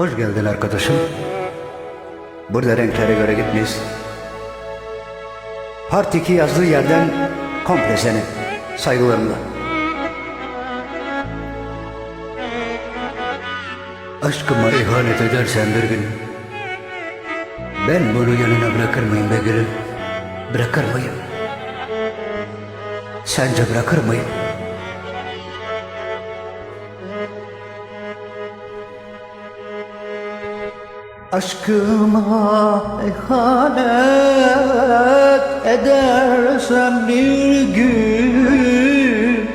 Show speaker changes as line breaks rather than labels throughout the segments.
Hoş geldin arkadaşım. Burada renklere göre gitmeyiz. Part 2 yazdığı yerden komple seni. Saygılarımla. Aşkıma ihanet edersen bir gün ben bunu yanına bırakır mıyım be gülüm? Bırakır mıyım? Sence bırakır mıyım? Aşkıma ihanet edersen bir gün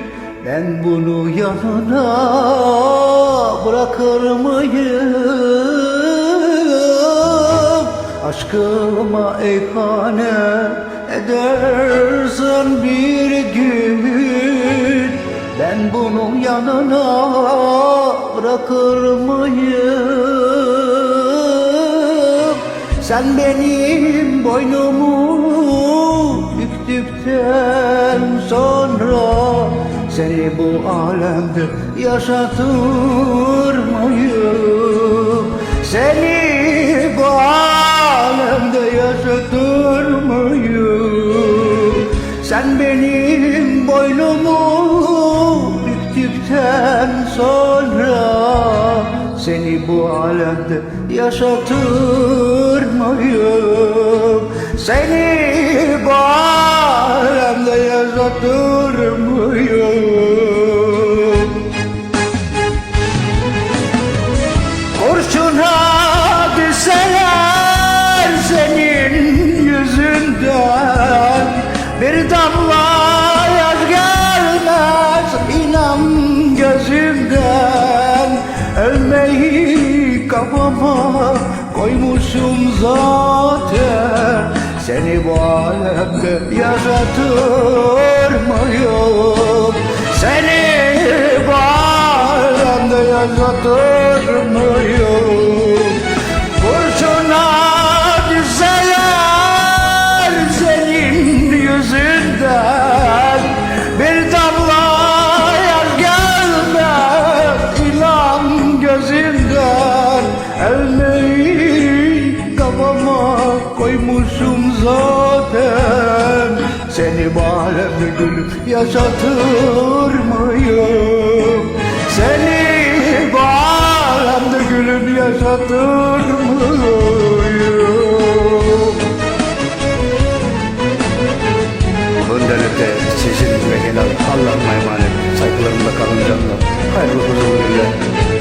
Ben bunu yanına bırakır mıyım? Aşkıma ihanet edersen bir gün Ben bunu yanına bırakır mıyım? Sen benim boynumu büktükten sonra Seni bu alemde yaşatır mıyım? Seni bu alemde yaşatır mıyım? Sen benim boynumu büktükten sonra Seni bu alemde yaşatır mıyım? Seni bu alemde yaşatır Ölmeyi kafama koymuşum zaten Seni bu alemde yaşatır mıyım? Seni bu alemde yaşatır mıyım? Kafama koymuşum zaten Seni alemde gülüp yaşatır mıyım? Seni alemde gülüp yaşatır mıyım? Bundan öte sizin ve helal Allah'ıma emanet Saygılarımla kalın canlar Hayırlı huzurlu günler